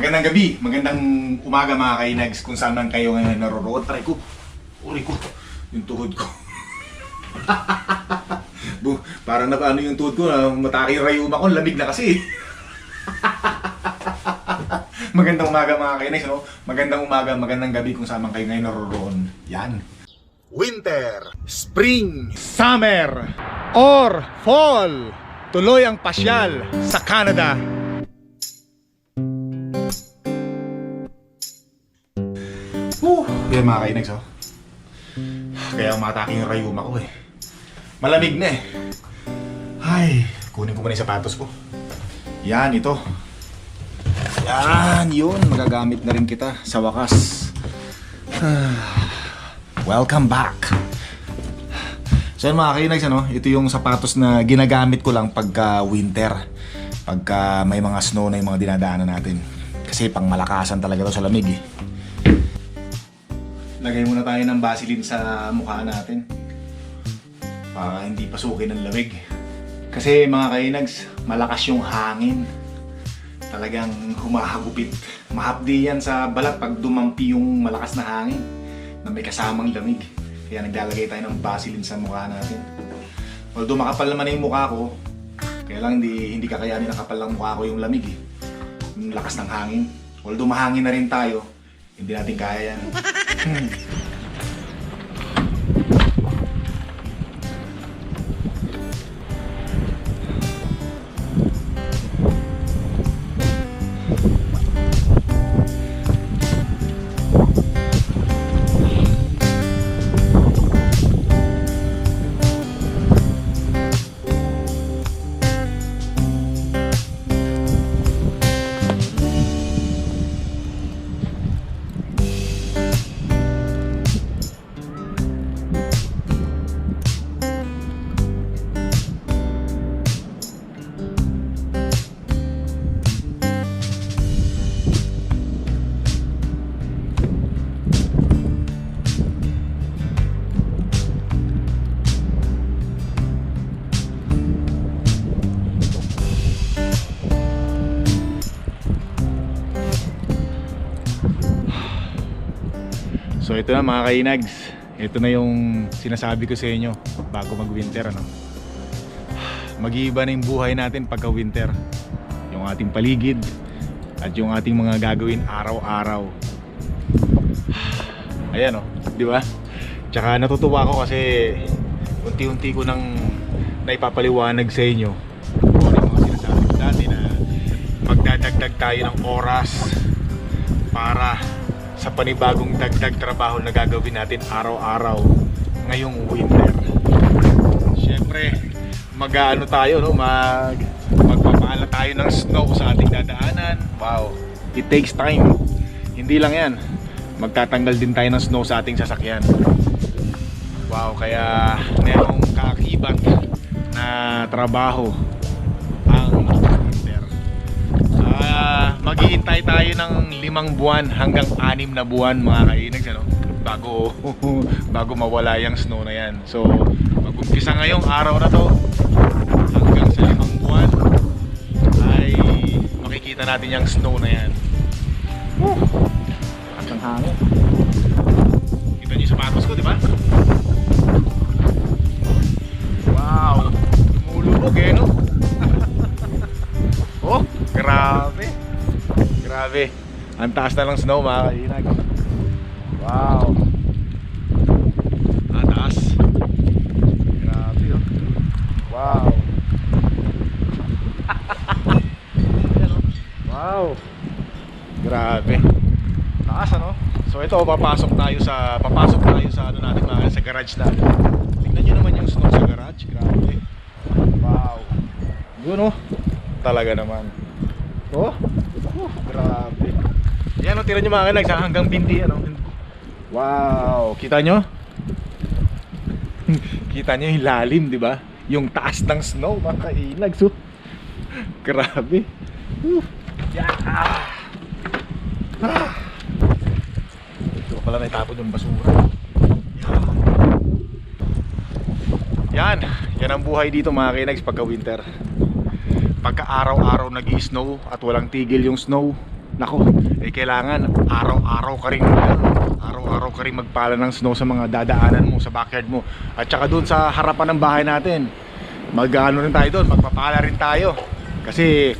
Magandang gabi, magandang umaga mga kainags kung saan man kayo ngayon naroroon. Try ko, uri ko, yung tuhod ko. Bu, parang na ano yung tuhod ko, na mataki yung rayuma ko, lamig na kasi. magandang umaga mga kainags, no? Magandang umaga, magandang gabi kung saan man kayo ngayon naroroon. Yan. Winter, Spring, Summer, or Fall. Tuloy ang pasyal sa Canada. Yan mga kainags, oh. Kaya umatake rayuma ko eh. Malamig na eh. Ay, kunin ko muna yung sapatos ko. Yan, ito. Yan, yun. Magagamit na rin kita sa wakas. Welcome back. So yan mga kainags, ano, ito yung sapatos na ginagamit ko lang pagka winter. Pagka may mga snow na yung mga dinadaanan natin. Kasi pang malakasan talaga to sa lamig eh. Lagay muna tayo ng Vaseline sa mukha natin. Para hindi pasukin ng lamig. Kasi mga kainags, malakas yung hangin. Talagang humahagupit. Mahapdi yan sa balat pag dumampi yung malakas na hangin na may kasamang lamig. Kaya naglalagay tayo ng Vaseline sa mukha natin. Although makapal naman na yung mukha ko, kaya lang hindi, hindi kakayanin nakapal lang mukha ko yung lamig eh. Yung lakas ng hangin. Although mahangin na rin tayo, hindi natin kaya yan. ito na mga kainags. Ito na yung sinasabi ko sa inyo bago mag-winter ano. Mag-iiba na yung buhay natin pagka winter. Yung ating paligid at yung ating mga gagawin araw-araw. Ayan oh, di ba? Tsaka natutuwa ako kasi unti-unti ko nang naipapaliwanag sa inyo kung ano yung mga sinasabi ko dati na magdadagdag tayo ng oras para sa panibagong dagdag trabaho na gagawin natin araw-araw ngayong winter. Siyempre, mag-ano tayo, no? Mag magpapala tayo ng snow sa ating dadaanan. Wow, it takes time. Hindi lang 'yan. Magtatanggal din tayo ng snow sa ating sasakyan. Wow, kaya merong kaakibat na trabaho maghihintay tayo ng limang buwan hanggang anim na buwan mga kainags ano bago bago mawala yung snow na yan. So, mag-umpisa ngayong araw na to hanggang sa limang buwan ay makikita natin yung snow na yan. Woo! Lakas ng hangin. Kita niyo sapatos ko, di ba? Grabe. Ang taas na ng snow mga kainag. Wow. Ang taas. Grabe oh. Wow. Wow. Grabe. Taas ano? So ito papasok tayo sa papasok tayo sa ano natin mga sa garage natin. Tingnan niyo naman yung snow sa garage. Grabe. Wow. Yun oh. Talaga naman. Oh. oh grabe. Yan oh, tira nyo mga kanags ha, hanggang binti ano. Wow, kita nyo? kita nyo yung lalim, di ba? Yung taas ng snow, mga kainags. Oh. Grabe. Whew. Yeah. Ah. Ito pala naitapon yung basura. Yan. Yan ang buhay dito mga kainags pagka winter pagka araw-araw nag snow at walang tigil yung snow nako, eh kailangan araw-araw ka rin araw-araw ka rin magpala ng snow sa mga dadaanan mo sa backyard mo. At saka doon sa harapan ng bahay natin mag-ano rin tayo doon magpapala rin tayo. Kasi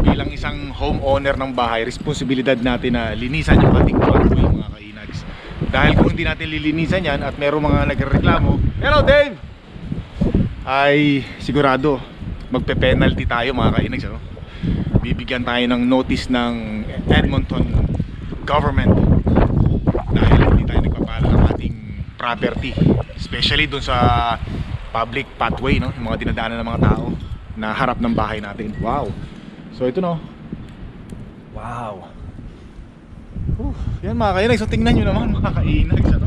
bilang isang homeowner ng bahay responsibilidad natin na linisan yung ating pathway mga kainags. Dahil kung hindi natin lilinisan yan at meron mga nagreklamo hello Dave! ay sigurado magpe-penalty tayo mga kainags ano? Bibigyan tayo ng notice ng Edmonton government dahil hindi tayo nagpapala ng ating property especially dun sa public pathway no? Yung mga dinadaanan ng mga tao na harap ng bahay natin. Wow. So ito no? Wow. Whew. yan mga kainags so tingnan nyo naman mga kainags ano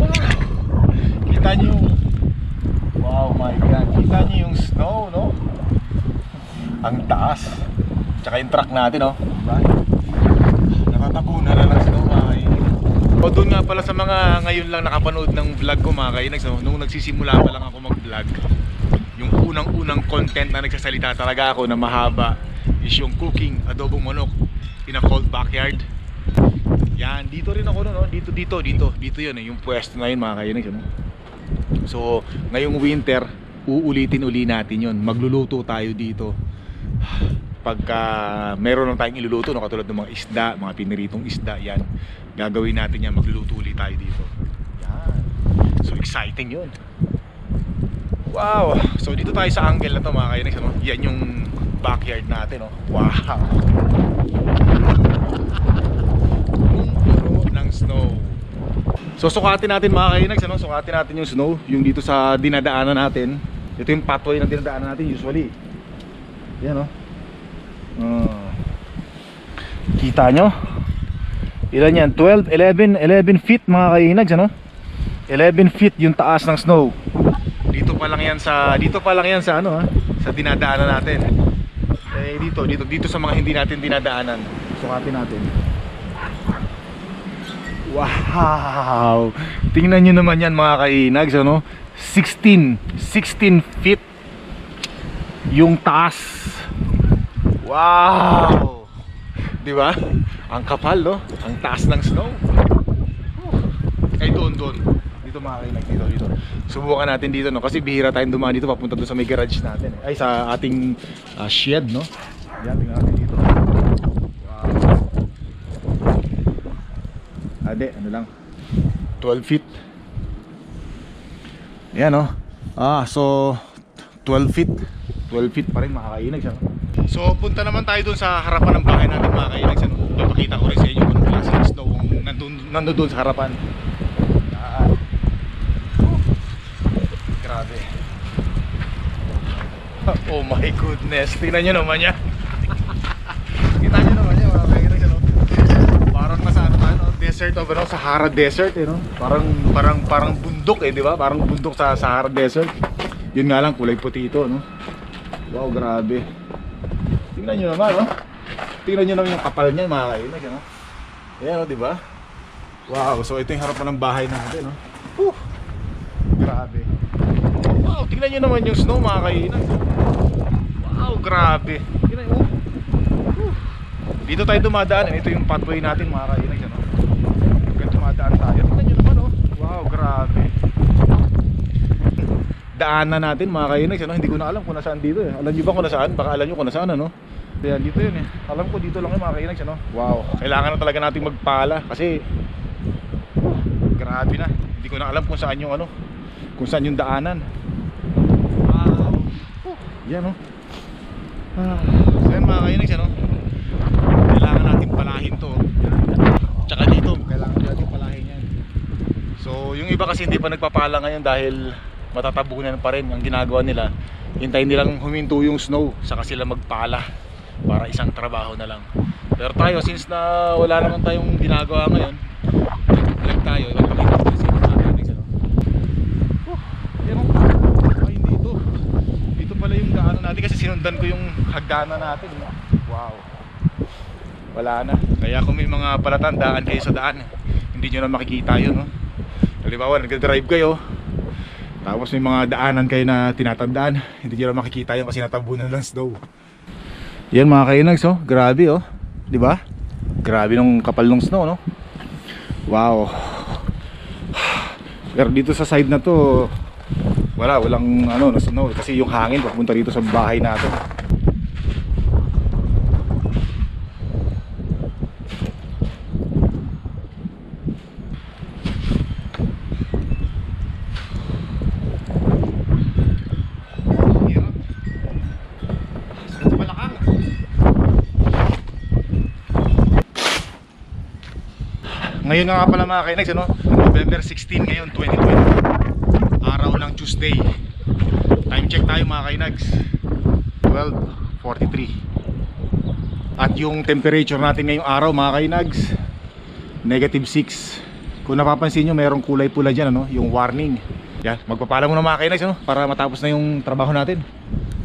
wow kita nyo. Wow my god. Kita nyo yung snow no? Ang taas tsaka yung truck natin oh natatapunan na ng snow mga kainags o doon nga pala sa mga ngayon lang nakapanood ng vlog ko mga kainags no? nung nagsisimula pa lang ako mag vlog yung unang-unang content na nagsasalita talaga ako na mahaba is yung cooking adobong manok in a cold backyard yan dito rin ako no, no? dito dito dito dito yun eh, yung pwesto na yun mga kainags ano? so ngayong winter uulitin uli natin yun magluluto tayo dito pagka meron lang tayong iluluto no, katulad ng mga isda, mga piniritong isda yan gagawin natin yan, magluluto ulit tayo dito. Yan. So exciting yun. Wow! So dito tayo sa angle na to mga kainis ano? yan yung backyard natin no? wow! Puno ng snow. So sukatin natin mga kainags ano? sukatin natin yung snow yung dito sa dinadaanan natin. Ito yung pathway na dinadaanan natin usually. Yan o Ah. kita nyo? Ilan yan? 12, 11, 11 feet mga kainags ano 11 feet yung taas ng snow. Dito pa lang yan sa dito pa lang yan sa ano ha? Sa dinadaanan natin. Eh dito dito dito sa mga hindi natin dinadaanan. Sukatin natin. Wow! Tingnan nyo naman yan mga kainags ano 16 16 feet yung taas wow! Di ba? Ang kapal no? Ang taas ng snow. Ay doon doon dito mga kainag dito dito. Subukan natin dito no? Kasi bihira tayong dumaan dito papunta doon sa may garage natin eh. ay sa ating ah, shed no? Yan tingnan natin dito. Wow. Ade ano lang. 12 feet. Yan no? Ah so 12 feet. 12 feet pa rin makakainag siya no? So punta naman tayo dun sa harapan ng bahay natin mga kainags ano? Papakita ko rin sa inyo kung klase ng snow ang nandun, nandun dun sa harapan. Whew. Grabe Oh my goodness Tingnan nyo naman yan Kita nyo naman yan mga kainags ano? Parang nasa ano, desert of ano, Sahara Desert eh, no? Parang, parang, parang bundok eh, di ba? Parang bundok sa Sahara Desert Yun nga lang, kulay puti ito, no? Wow, grabe Tingnan nyo naman, no? Tingnan nyo naman yung kapal niyan, mga kainig, ano? Ayan, oh, di ba? Wow, so ito yung harapan ng bahay natin, no? Whew! Grabe. Wow, tingnan nyo naman yung snow, mga. Wow, grabe. Tingnan nyo, oh. Dito tayo dumadaan, ito yung pathway natin, mga kainig, ano? Hanggang dumadaan tayo. Tingnan nyo naman, oh. Wow, grabe daanan natin mga kainags ano? hindi ko na alam kung nasaan dito eh. alam niyo ba kung nasaan? baka alam niyo kung nasaan ano Ayan, dito yun eh alam ko dito lang yung mga kainags ano? wow kailangan na talaga natin magpala kasi grabe na hindi ko na alam kung saan yung ano kung saan yung daanan wow uh, yan oh ah. so yan mga kainags ano? kailangan natin palahin to tsaka dito kailangan natin palahin yan so yung iba kasi hindi pa nagpapala ngayon dahil matatabunan pa rin ang ginagawa nila. Hintayin nilang huminto yung snow saka sila magpala para isang trabaho na lang. Pero tayo since na wala naman tayong ginagawa ngayon vlog tayo ipapakita ko sa inyo. Kaibigan, ano? Whew, yan o. ay dito dito pala yung daanan natin kasi sinundan ko yung hagdanan natin wow. Wala na. Kaya kung may mga palatandaan kayo sa daan. Hindi nyo na makikita yun no? halimbawa nagdadrive kayo tapos may mga daanan kayo na tinatandaan Hindi nyo lang makikita yun kasi natabunan ng snow Yan mga kainags oh, grabe oh ba? Grabe nung kapal ng snow, no? Wow. Pero dito sa side na to, wala, walang ano, na snow. Kasi yung hangin papunta dito sa bahay natin. Hirap. Sakit sa balakang. Ngayon nga pala mga kainex, ano? November 16 ngayon, 2020. Araw ng Tuesday. Time check tayo mga kainags. 12.43 At yung temperature natin ngayong araw mga kainags, negative 6. Kung napapansin nyo, mayroong kulay pula dyan, ano? Yung warning. Yan, magpapala muna mga kainags, ano? Para matapos na yung trabaho natin.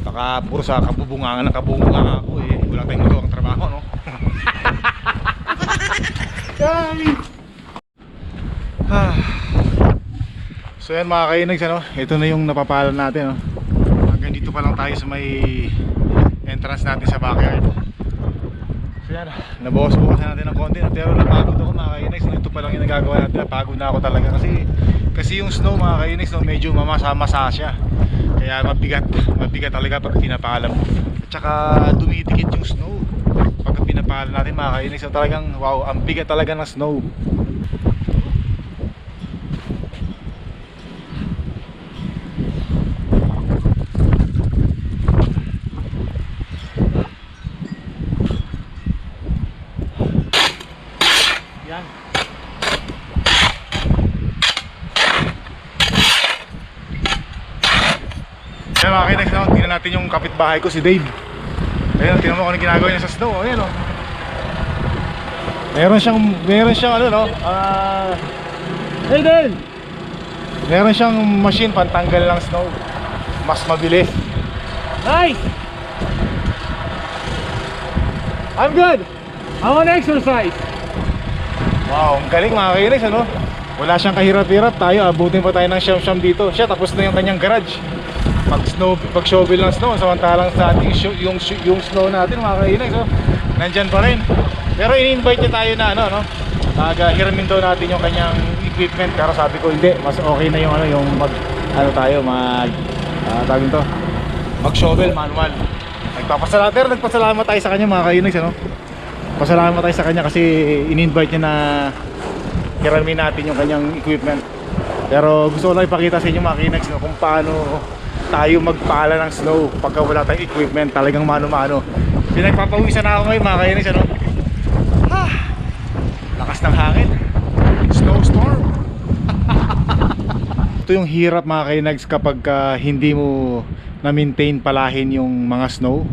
Baka puro sa kabubungangan ng kabubungangan ako eh. Wala tayong magawang trabaho, no? Dami! Ah. So yan mga kainags ano, ito na yung napapala natin no. Hanggang dito pa lang tayo sa may entrance natin sa backyard. So yan, nabawas-bawas natin ng konti pero napagod ako mga kainags ito pa lang yung nagagawa natin, napagod na ako talaga kasi kasi yung snow mga kainags no, medyo mamasa-masa siya. Kaya mabigat, mabigat talaga pag pinapala mo. At saka dumidikit yung snow pagka pinapala natin mga kainags no, talagang wow, ang bigat talaga ng snow. Yan. Kaya mga kinex, no? tingnan natin yung kapitbahay ko si Dave. Ayun, tingnan mo kung ano ginagawa niya sa snow. Ayun, oh. Meron siyang, meron siyang ano, no? Ah... hey, Dave! Meron siyang machine pantanggal ng snow. Mas mabilis. Nice! I'm good! I want exercise. Wow, ang galing mga kinex, ano? Wala siyang kahirap-hirap. Tayo, abutin pa tayo ng siyam-siyam dito. Siya, tapos na yung kanyang garage. Pag snow, pag shovel ng snow, samantalang sa ating yung, yung snow natin mga kinex, oh, nandyan pa rin. Pero in-invite niya tayo na, ano, no? Mag-hiramin daw natin yung kanyang equipment. Pero sabi ko, hindi. Mas okay na yung, ano, yung mag, ano tayo, mag, ah, tawag to, mag-shovel manual. Nagpapasalamat, pero nagpasalamat tayo sa kanya mga kinex, ano? pasalamat tayo sa kanya kasi in-invite niya na hiramin natin yung kanyang equipment pero gusto ko lang ipakita sa inyo mga kinags no, kung paano tayo magpala ng snow pagka wala tayong equipment. Talagang mano-mano. Pinagpapawisan na ako ngayon mga kinags ano? ah, lakas ng hangin. Snowstorm. Ito yung hirap mga kinags kapag ah, hindi mo na-maintain palahin yung mga snow.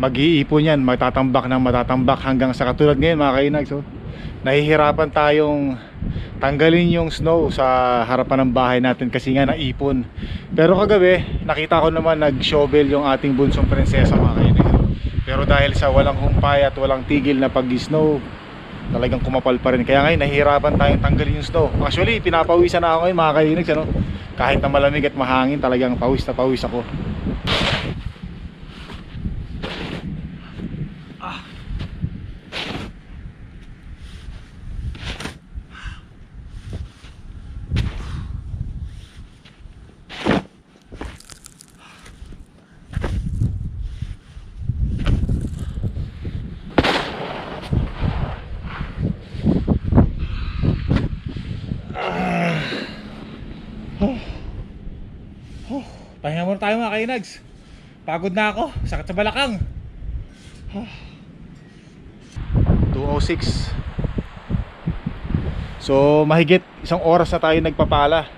Mag-iipon yan, matatambak ng matatambak hanggang sa katulad ngayon mga kainag so, nahihirapan tayong tanggalin yung snow sa harapan ng bahay natin kasi nga naipon. Pero kagabi nakita ko naman nag-shovel yung ating bunsong prinsesa mga kainag pero dahil sa walang humpay at walang tigil na pag-snow talagang kumapal pa rin. Kaya ngayon nahihirapan tayong tanggalin yung snow. Actually pinapawisan na ako ngayon mga kainag ano? kahit na malamig at mahangin talagang pawis na pawis ako Pahinga muna tayo mga kainags. Pagod na ako. Sakit sa balakang. 206 So mahigit isang oras na tayo nagpapala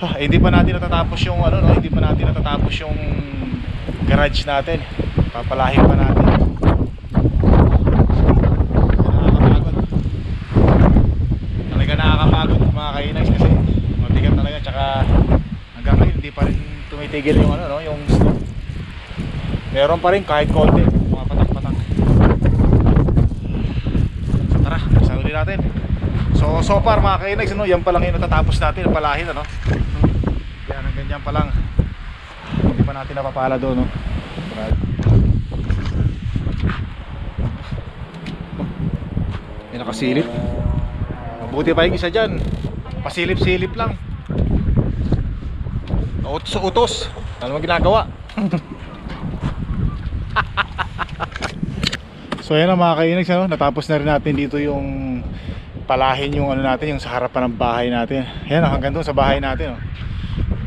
ha, eh, Hindi pa natin natatapos yung ano no, hindi pa natin natatapos yung garage natin Papalahin pa natin Nakakapagod Talaga nakakapagod mga kainags kasi mabigat talaga tsaka hanggang ngayon hindi pa rin tumitigil yung ano no, yung snow Meron pa rin kahit konti mga patak-patak tara, ulit natin. So so far mga kainags, ano, yan pa lang yung natatapos natin, palahin ano. Yan, hanggang dyan pa lang. Hindi pa natin napapala doon, no. May nakasilip. Mabuti pa yung isa dyan. Pasilip-silip lang. Utos sa utos. Ano mo ginagawa? so ayan na mga kainags, ano? natapos na rin natin dito yung palahin yung ano natin, yung sa harapan ng bahay natin. Ayan, oh, hanggang doon sa bahay natin. Oh.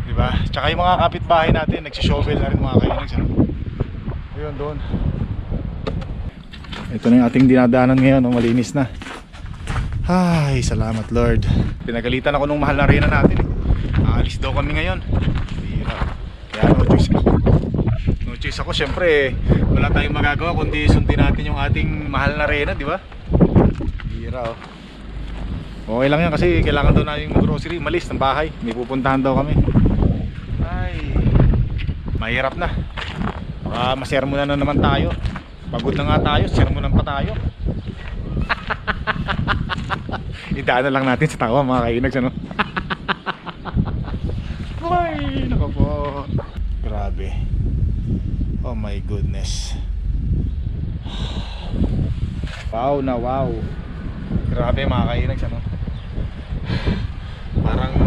Diba? Tsaka yung mga kapitbahay natin, nagsishovel na rin mga kainags. Ano? Ayun doon. Ito na yung ating dinadaanan ngayon, oh, malinis na. Ay, salamat Lord. Pinagalitan ako nung mahal na reyna natin. eh. Aalis daw kami ngayon. Kaya no choice. No choice ako, syempre wala tayong magagawa kundi sundin natin yung ating mahal na reyna, di ba? Bira oh. Okay lang yan kasi kailangan daw na yung grocery, malis ng bahay. May pupuntahan daw kami. Ay, mahirap na. Baka masermonan na naman tayo. Pagod na nga tayo, sermonan pa tayo. Idaan na lang natin sa tawa mga kainags ano. Ay, nako po. Grabe. Oh my goodness. Wow na wow. Grabe mga kainags ano. Parang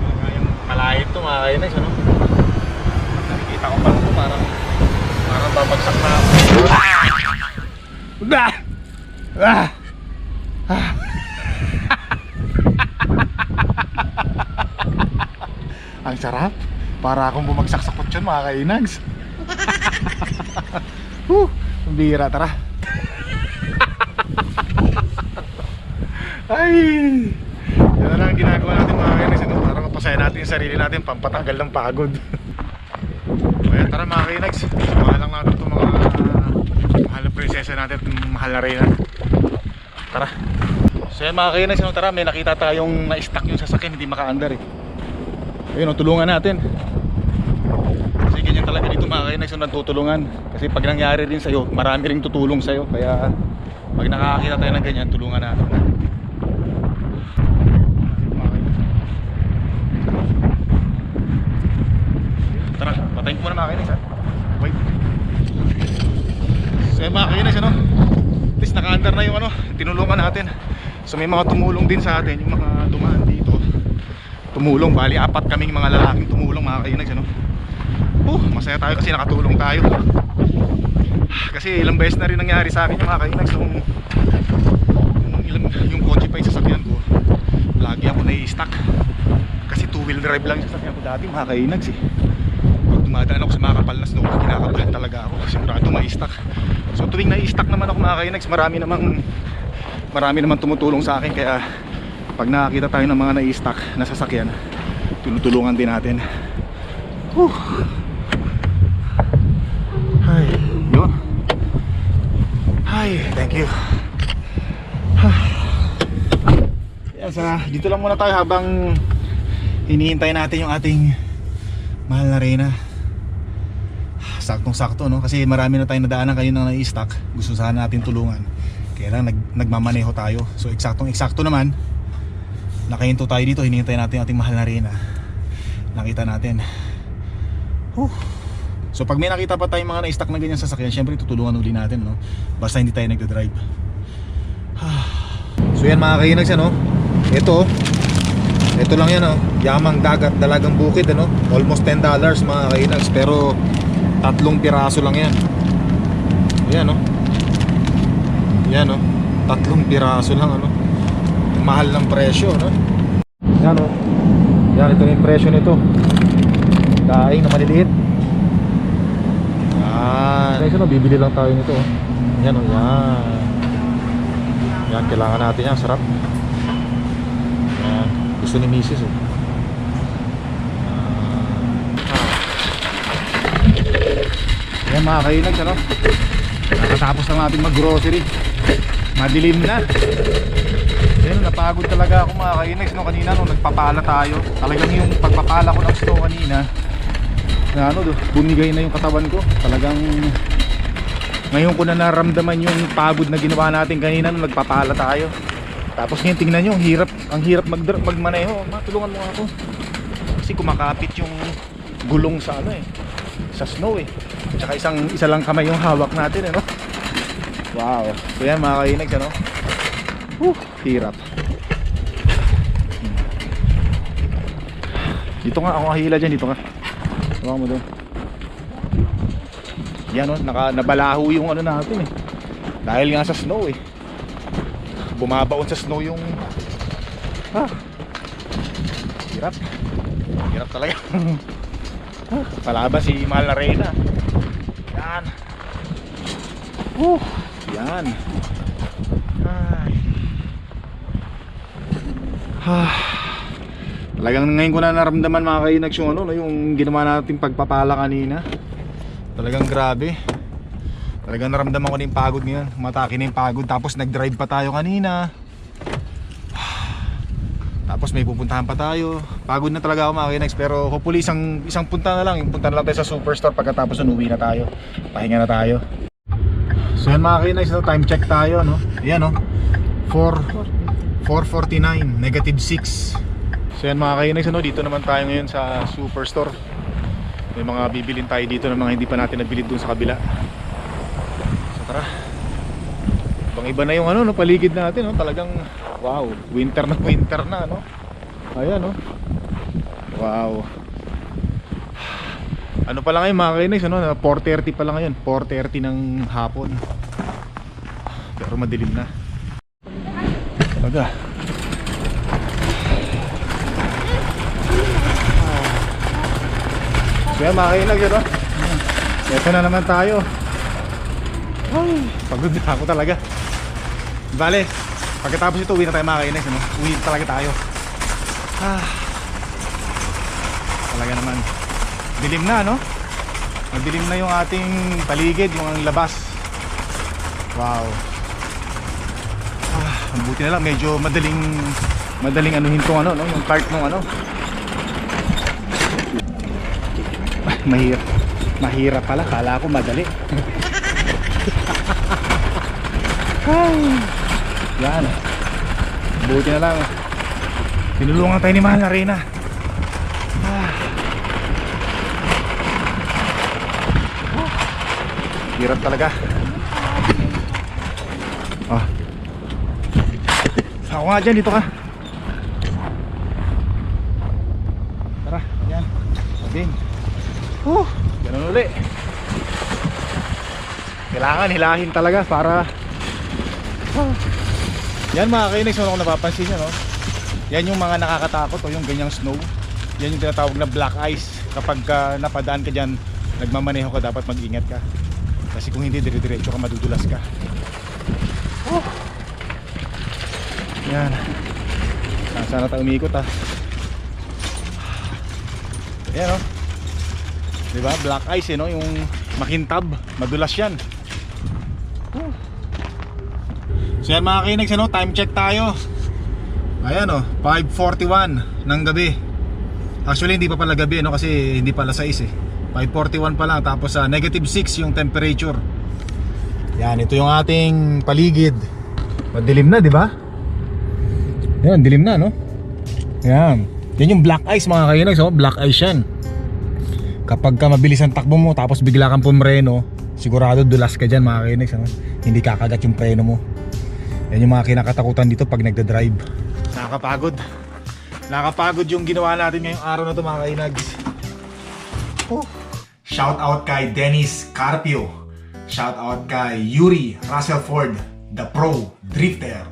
parang malahit to mga kainags ano. Nakikita ko pa lang to parang parang babagsak na ako. Ah! Ah! Ah! Ang sarap. Para akong bumagsak sa kutsyon mga kainags. Huh, ang bihira tara. Ay! Yan na lang ang ginagawa natin mga kainags. Ano? Para mapasaya natin yung sarili natin pampatanggal ng pagod. Kaya tara mga kainags. Samahan lang natin itong mga mahal na prinsesa natin at mahal na reyna. Tara. So yan mga kainags, ano, tara, may nakita tayong na-stuck yung sasakyan, hindi maka-under eh. Ayun, oh, tulungan natin. Kasi ganyan talaga dito mga ano, nagtutulungan. Kasi pag nangyari rin sa'yo, marami rin tutulong sa'yo. Kaya pag nakakakita tayo ng ganyan, tulungan natin. Tara, patayin ko muna mga kainags ha. Wait. So mga kainags, ano, at least naka-under na yung ano, tinulungan natin. So may mga tumulong din sa atin, yung mga dumaan dito. Tumulong, bali apat kaming mga lalaking tumulong mga kainags ano. Oh, masaya tayo kasi nakatulong tayo. Kasi ilang beses na rin nangyari sa akin yung mga kainags nung yung, yung kotse pa yung sasakyan ko. Lagi ako nai-stuck. Kasi two wheel drive lang yung sasakyan ko dati mga kainags eh. Pag dumadaan ako sa mga kapal na snow, kinakabahan talaga ako. Sigurado mai-stuck. So tuwing nai-stuck naman ako mga kainags, marami namang marami naman tumutulong sa akin kaya pag nakakita tayo ng mga nai-stock na sasakyan tinutulungan din natin Whew. Ay, yun. Ay, thank you. Yan, sa, dito lang muna tayo habang hinihintay natin yung ating mahal na reyna. Saktong sakto no? Kasi marami na tayong nadaanan kayo nang nai-stock gusto sana natin tulungan. Kaya lang nag, nagmamaneho tayo. So eksaktong eksakto naman nakahinto tayo dito. Hinihintay natin yung ating mahal na reyna. Nakita natin. Whew. So pag may nakita pa tayong mga na-stock na ganyan sasakyan syempre tutulungan uli natin no? Basta hindi tayo nagda-drive. So yan mga kainags ano? Ito ito lang yan oh. Yamang dagat dalagang bukid ano? Almost 10 dollars mga kainags pero tatlong piraso lang yan. Yan oh. Yan oh. Tatlong piraso lang ano? Mahal ng presyo no yan oh. Yan ito yung presyo nito. Daing na maliliit yan presyo no bibili lang tayo nito oh. yan oh yan. Yan kailangan natin yan sarap. Yan gusto ni misis eh Yan mga kainags ano Nakatapos na natin mag grocery Madilim na. Yan napagod talaga ako mga kainags no? Kanina nung nagpapala tayo. Talagang yung pagpapala ko ng snow kanina na ano, bumigay na yung katawan ko. Talagang Ngayon ko na naramdaman yung pagod na ginawa natin kanina nung nagpapala tayo Tapos ngayon tingnan nyo, hirap, ang hirap mag magmaneho Matulungan mo ako Kasi kumakapit yung gulong sa ano eh sa snow eh. Tsaka isang isa lang kamay yung hawak natin eh no. Wow. So yan mga kainags ano? Whew, hirap. Dito nga ako kahila dyan, dito nga. Tawag mo doon. Yan o, naka, nabalaho yung ano natin eh. Dahil nga sa snow eh. Bumabaon sa snow yung... Ah. Hirap. Hirap talaga. Ah, Palabas si Mahal na Reyna. Yan. Uh, yan. Ay. Ah. Talagang ngayon ko na naramdaman mga kainags yung ano, no, yung ginawa natin pagpapala kanina. Talagang grabe. Talagang naramdaman ko na yung pagod ngayon. Matake na yung pagod. Tapos nag-drive pa tayo kanina. Tapos may pupuntahan pa tayo. Pagod na talaga ako mga kainags. Pero hopefully isang, isang punta na lang. Yung punta na lang tayo sa superstore pagkatapos uwi na tayo. Pahinga na tayo. So yan mga kainags, no, time check tayo. No? Ayan no. 4, 449, negative 6. So yan mga kainags, no, dito naman tayo ngayon sa superstore. May mga bibilin tayo dito ng mga hindi pa natin nabili dun sa kabila. So tara. Ibang iba na yung ano, no, paligid natin, no, talagang wow, winter na winter na, no. Ayan, no. Wow. Ano pa lang ngayon mga kainags, ano, 4.30 pa lang ngayon, 4.30 ng hapon. Pero madilim na. Talaga. Mga kainag yun oh. Ito na naman tayo. Ay, Pagod na ako talaga. Bale Pagkatapos ito uwi na tayo mga kainag ano? Uwi talaga tayo. Ah. Talaga naman. Dilim na no? Madilim na yung ating paligid Yung labas. Wow. Ah, buti na lang medyo madaling Madaling anuhin tong ano no? Yung cart nung ano mahirap mahirap pala. Kala ko madali. Ay, yan. Buti na lang. Tinulungan tayo ni Mahal na Reyna. Ah. hirap talaga. Ah. ako nga dyan dito ka tara yan Ding. Huh, ganun uli. Kailangan hilahin talaga para Ah. Yan mga kainis, ano kung napapansin nyo, no? Yan yung mga nakakatakot o yung ganyang snow. Yan yung tinatawag na black ice. Kapag ka napadaan ka dyan, nagmamaneho ka, dapat mag-ingat ka. Kasi kung hindi, dire-diretso ka, madudulas ka. Oh. Yan. Sana tayo umikot ha. Yan oh. 'Di ba? Black ice eh no, yung makintab, madulas 'yan. Whew. So yan mga kinags, ano, time check tayo. Ayan oh, 5:41 ng gabi. Actually hindi pa pala gabi no kasi hindi pala 6 eh. 5:41 pa lang tapos sa negative 6 yung temperature. Yan, ito yung ating paligid. Madilim na, 'di ba? Yan, dilim na no. Yan. Yan yung black ice mga kinags, oh, black ice 'yan kapag ka mabilis ang takbo mo tapos bigla kang pumreno sigurado dulas ka dyan mga kinex ano? hindi kakagat yung preno mo. Yan yung mga kinakatakutan dito pag nagda-drive. Nakakapagod. Nakakapagod yung ginawa natin ngayong araw na to mga kainags oh. shout out kay Dennis Carpio. Shout out kay Yuri Russellford the pro drifter.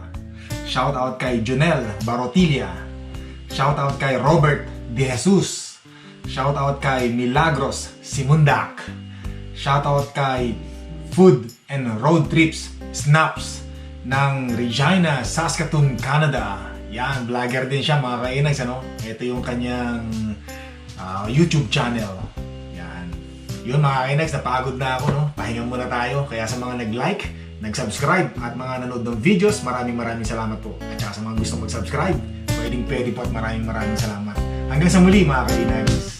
Shout out kay Jonel Barotilla shout out kay Robert De Jesus Shout out kay Milagros Simundak. Shout out kay Food and Road Trips Snaps ng Regina, Saskatoon, Canada. Yan, vlogger din siya mga kainags. Ano? Ito yung kanyang ah, YouTube channel. Yan. Yun mga kainags, napagod na ako. No? Pahinga muna tayo. Kaya sa mga nag-like, nag-subscribe at mga nanood ng videos, maraming maraming salamat po. At saka sa mga gustong mag-subscribe, pwedeng pwede po at maraming maraming salamat. Hanggang sa muli mga kainags.